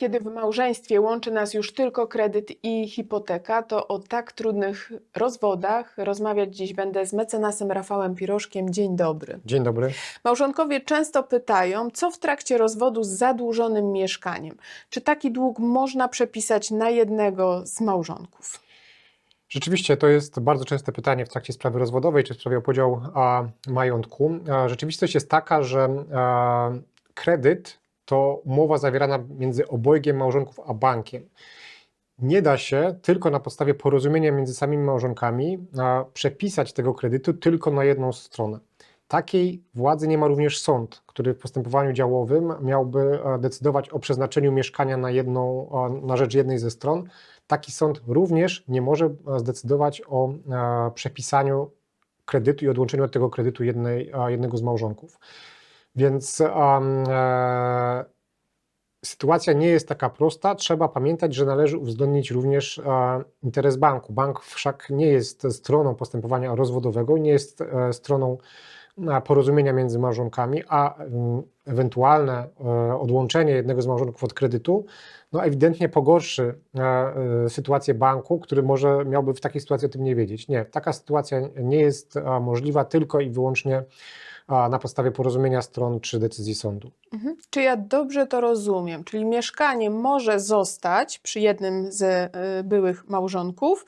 Kiedy w małżeństwie łączy nas już tylko kredyt i hipoteka, to o tak trudnych rozwodach rozmawiać dziś będę z mecenasem Rafałem Pirożkiem. Dzień dobry. Dzień dobry. Małżonkowie często pytają, co w trakcie rozwodu z zadłużonym mieszkaniem. Czy taki dług można przepisać na jednego z małżonków? Rzeczywiście to jest bardzo częste pytanie w trakcie sprawy rozwodowej czy w sprawie o podział a, majątku. A, rzeczywistość jest taka, że a, kredyt to umowa zawierana między obojgiem małżonków a bankiem. Nie da się tylko na podstawie porozumienia między samymi małżonkami przepisać tego kredytu tylko na jedną stronę. Takiej władzy nie ma również sąd, który w postępowaniu działowym miałby e, decydować o przeznaczeniu mieszkania na, jedną, e, na rzecz jednej ze stron. Taki sąd również nie może e, zdecydować o przepisaniu kredytu i odłączeniu od tego kredytu jednej, jednego z małżonków. Więc em, e, sytuacja nie jest taka prosta. Trzeba pamiętać, że należy uwzględnić również e, interes banku. Bank wszak nie jest stroną postępowania rozwodowego, nie jest e, stroną e, porozumienia między małżonkami, a ewentualne e, odłączenie jednego z małżonków od kredytu no ewidentnie pogorszy e, sytuację banku, który może miałby w takiej sytuacji o tym nie wiedzieć. Nie, taka sytuacja nie jest możliwa tylko i wyłącznie na podstawie porozumienia stron czy decyzji sądu. Mhm. Czy ja dobrze to rozumiem? Czyli mieszkanie może zostać przy jednym z y, byłych małżonków,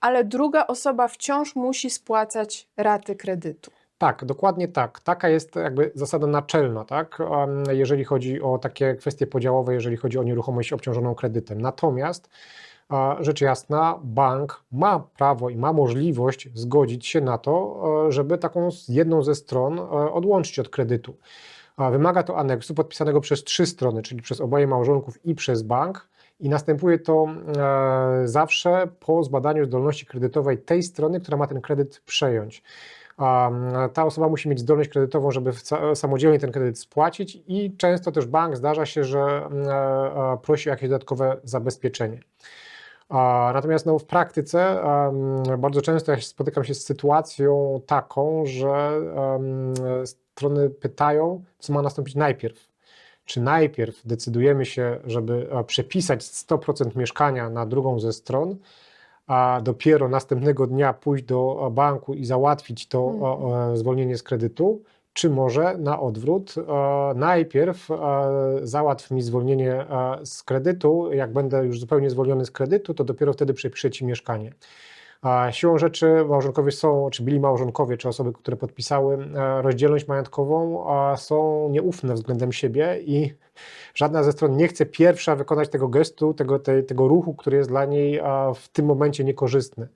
ale druga osoba wciąż musi spłacać raty kredytu. Tak, dokładnie tak. Taka jest jakby zasada naczelna, tak? jeżeli chodzi o takie kwestie podziałowe, jeżeli chodzi o nieruchomość obciążoną kredytem. Natomiast rzecz jasna, bank ma prawo i ma możliwość zgodzić się na to, e, żeby taką jedną ze stron e, odłączyć od kredytu. Wymaga to aneksu podpisanego przez trzy strony, czyli przez oboje małżonków i przez bank. I następuje to e, zawsze po zbadaniu zdolności kredytowej tej strony, która ma ten kredyt przejąć. Mm, ta osoba musi mieć zdolność kredytową, żeby samodzielnie ten kredyt spłacić, i często też bank zdarza się, że mm, e, e, prosi o jakieś dodatkowe zabezpieczenie. Natomiast no, w praktyce bardzo często ja spotykam się z sytuacją taką, że strony pytają, co ma nastąpić najpierw. Czy najpierw decydujemy się, żeby e, przepisać 100% mieszkania na drugą ze stron, a dopiero następnego dnia pójść do e, banku i załatwić to Mhm. e, zwolnienie z kredytu, czy może na odwrót, e, najpierw e, załatw mi zwolnienie e, z kredytu, jak będę już zupełnie zwolniony z kredytu, to dopiero wtedy przepiszę Ci mieszkanie. Siłą rzeczy małżonkowie są, czy byli małżonkowie, czy osoby, które podpisały e, rozdzielność majątkową, są nieufne względem siebie i żadna ze stron nie chce pierwsza wykonać tego gestu, tego, tego ruchu, który jest dla niej w tym momencie niekorzystny.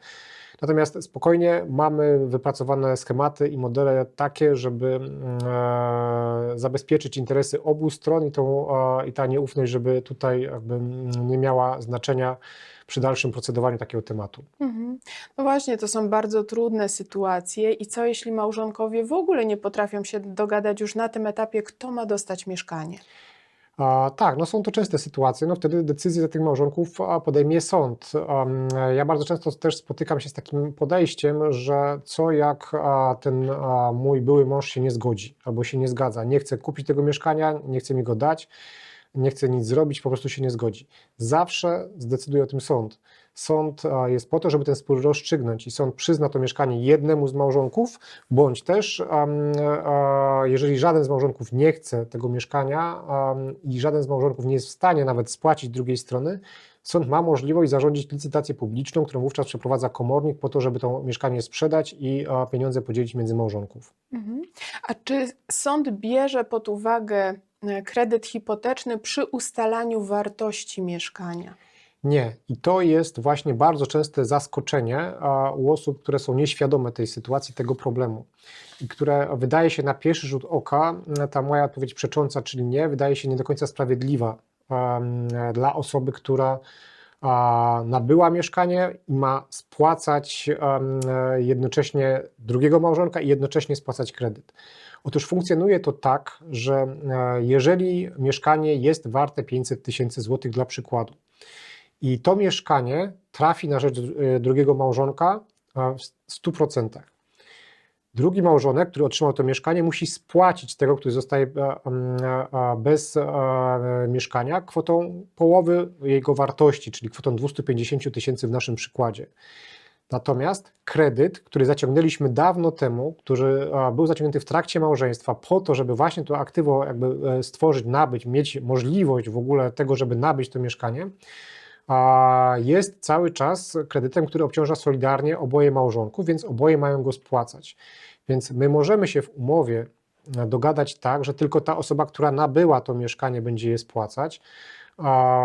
Natomiast spokojnie mamy wypracowane schematy i modele takie, żeby mm, e, zabezpieczyć interesy obu stron i, tą, e, i ta nieufność, żeby tutaj jakby mm, nie miała znaczenia przy dalszym procedowaniu takiego tematu. Mhm. No właśnie, to są bardzo trudne sytuacje. I co jeśli małżonkowie w ogóle nie potrafią się dogadać już na tym etapie, kto ma dostać mieszkanie? Tak, no są to częste sytuacje, no wtedy decyzję tych małżonków podejmie sąd. Ja bardzo często też spotykam się z takim podejściem, że co jak ten mój były mąż się nie zgodzi albo się nie zgadza, nie chce kupić tego mieszkania, nie chce mi go dać, nie chce nic zrobić, po prostu się nie zgodzi. Zawsze zdecyduje o tym sąd. Sąd jest po to, żeby ten spór rozstrzygnąć i sąd przyzna to mieszkanie jednemu z małżonków, bądź też, jeżeli żaden z małżonków nie chce tego mieszkania i żaden z małżonków nie jest w stanie nawet spłacić drugiej strony, sąd ma możliwość zarządzić licytację publiczną, którą wówczas przeprowadza komornik po to, żeby to mieszkanie sprzedać i pieniądze podzielić między małżonków. Mhm. A czy sąd bierze pod uwagę kredyt hipoteczny przy ustalaniu wartości mieszkania? Nie. I to jest właśnie bardzo częste zaskoczenie u osób, które są nieświadome tej sytuacji, tego problemu. I które wydaje się na pierwszy rzut oka, ta moja odpowiedź przecząca, czyli nie, wydaje się nie do końca sprawiedliwa dla osoby, która nabyła mieszkanie i ma spłacać em, jednocześnie drugiego małżonka i jednocześnie spłacać kredyt. Otóż funkcjonuje to tak, że e, jeżeli mieszkanie jest warte 500 tysięcy złotych dla przykładu, i to mieszkanie trafi na rzecz e, drugiego małżonka e, w 100%. Drugi małżonek, który otrzymał to mieszkanie, musi spłacić tego, który zostaje e, em, e, bez e, mieszkania, kwotą połowy jego wartości, czyli kwotą 250 000 tysięcy w naszym przykładzie. Natomiast kredyt, który zaciągnęliśmy dawno temu, który był zaciągnięty w trakcie małżeństwa, po to, żeby właśnie to aktywo jakby e, stworzyć, nabyć, mieć możliwość w ogóle tego, żeby nabyć to mieszkanie, jest cały czas kredytem, który obciąża solidarnie oboje małżonków, więc oboje mają go spłacać. Więc my możemy się w umowie e, dogadać tak, że tylko ta osoba, która nabyła to mieszkanie, będzie je spłacać.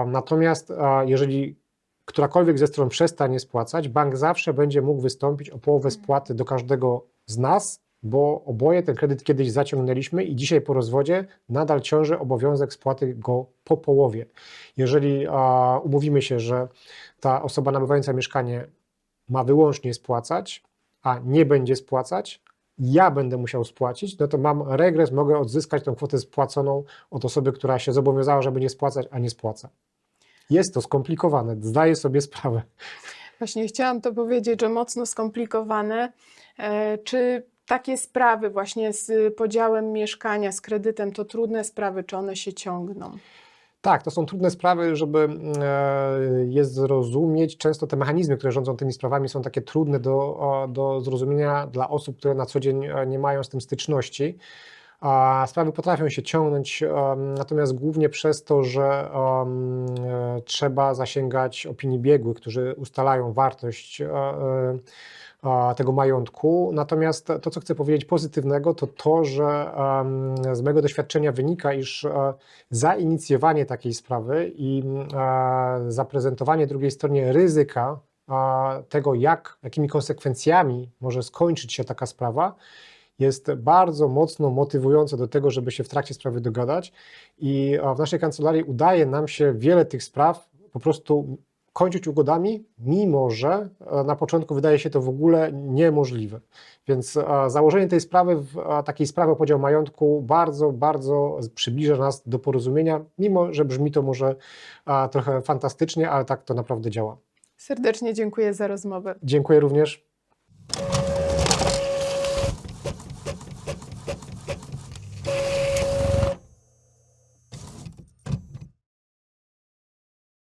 Natomiast a, jeżeli którakolwiek ze stron przestanie spłacać, bank zawsze będzie mógł wystąpić o połowę spłaty do każdego z nas, bo oboje ten kredyt kiedyś zaciągnęliśmy i dzisiaj po rozwodzie nadal ciąży obowiązek spłaty go po połowie. Jeżeli a, umówimy się, że ta osoba nabywająca mieszkanie ma wyłącznie spłacać, a nie będzie spłacać, ja będę musiał spłacić, no to mam regres, mogę odzyskać tą kwotę spłaconą od osoby, która się zobowiązała, żeby nie spłacać, a nie spłaca. Jest to skomplikowane, zdaję sobie sprawę. Właśnie chciałam to powiedzieć, że mocno skomplikowane. E, Czy takie sprawy właśnie z podziałem mieszkania, z kredytem, to trudne sprawy, czy one się ciągną? Tak, to są trudne sprawy, żeby e, je zrozumieć. Często te mechanizmy, które rządzą tymi sprawami, są takie trudne do, do zrozumienia dla osób, które na co dzień e, nie mają z tym styczności. A sprawy potrafią się ciągnąć, natomiast głównie przez to, że e, trzeba zasięgać opinii biegłych, którzy ustalają wartość e, e, tego majątku. Natomiast to, co chcę powiedzieć pozytywnego, to to, że z mojego doświadczenia wynika, iż zainicjowanie takiej sprawy i zaprezentowanie drugiej stronie ryzyka tego, jak, jakimi konsekwencjami może skończyć się taka sprawa, jest bardzo mocno motywujące do tego, żeby się w trakcie sprawy dogadać. I w naszej kancelarii udaje nam się wiele tych spraw po prostu kończyć ugodami, mimo że na początku wydaje się to w ogóle niemożliwe. Więc założenie tej sprawy, takiej sprawy o podział majątku bardzo, bardzo przybliża nas do porozumienia, mimo że brzmi to może trochę fantastycznie, ale tak to naprawdę działa. Serdecznie dziękuję za rozmowę. Dziękuję również.